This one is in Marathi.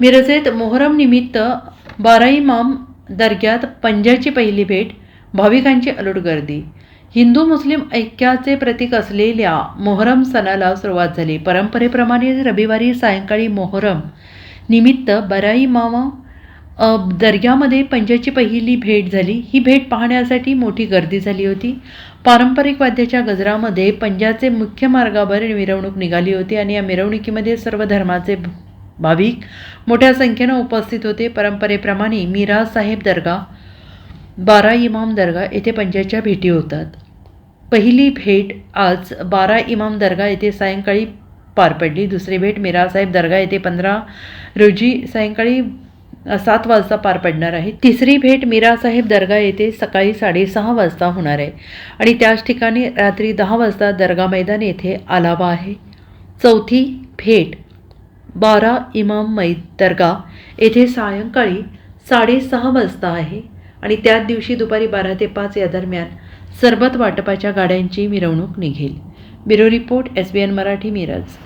मिरजेत मोहरम निमित्त बाराईमाम दर्ग्यात पंजाची पहिली भेट भाविकांची अलोट गर्दी. हिंदू मुस्लिम ऐक्याचे प्रतीक असलेल्या मोहरम सणाला सुरुवात झाली. परंपरेप्रमाणे रविवारी सायंकाळी मोहरम निमित्त बराई मामा दर्ग्यामध्ये पंजाची पहिली भेट झाली. ही भेट पाहण्यासाठी मोठी गर्दी झाली होती. पारंपरिक वाद्याच्या गजरामध्ये पंजाचे मुख्य मार्गावर मिरवणूक निघाली होती आणि या मिरवणुकीमध्ये सर्व धर्माचे भाविक. मोठ्या संख्येनं उपस्थित होते. परंपरेप्रमाणे मीरा साहेब दर्गा बारा इमाम दर्गा येथे पंजाच्या भेटी होतात. पहिली भेट आज बारा इमाम दर्गा येथे सायंकाळी पार पडली. दुसरी भेट मीरासाहेब दर्गा येथे पंधरा रोजी सायंकाळी सात वाजता पार पडणार आहे. तिसरी भेट मीरासाहेब दर्गा येथे सकाळी साडेसहा वाजता होणार आहे. आणि त्याच ठिकाणी रात्री दहा वाजता दर्गा मैदान येथे आलावा आहे. चौथी भेट बारा इमाम मै दर्गा येथे सायंकाळी साडेसहा वाजता आहे आणि त्याच दिवशी दुपारी बारा ते पाच या दरम्यान सरबत वाटपाच्या गाड्यांची मिरवणूक निघेल. Bureau report S B N Marathi Miraj.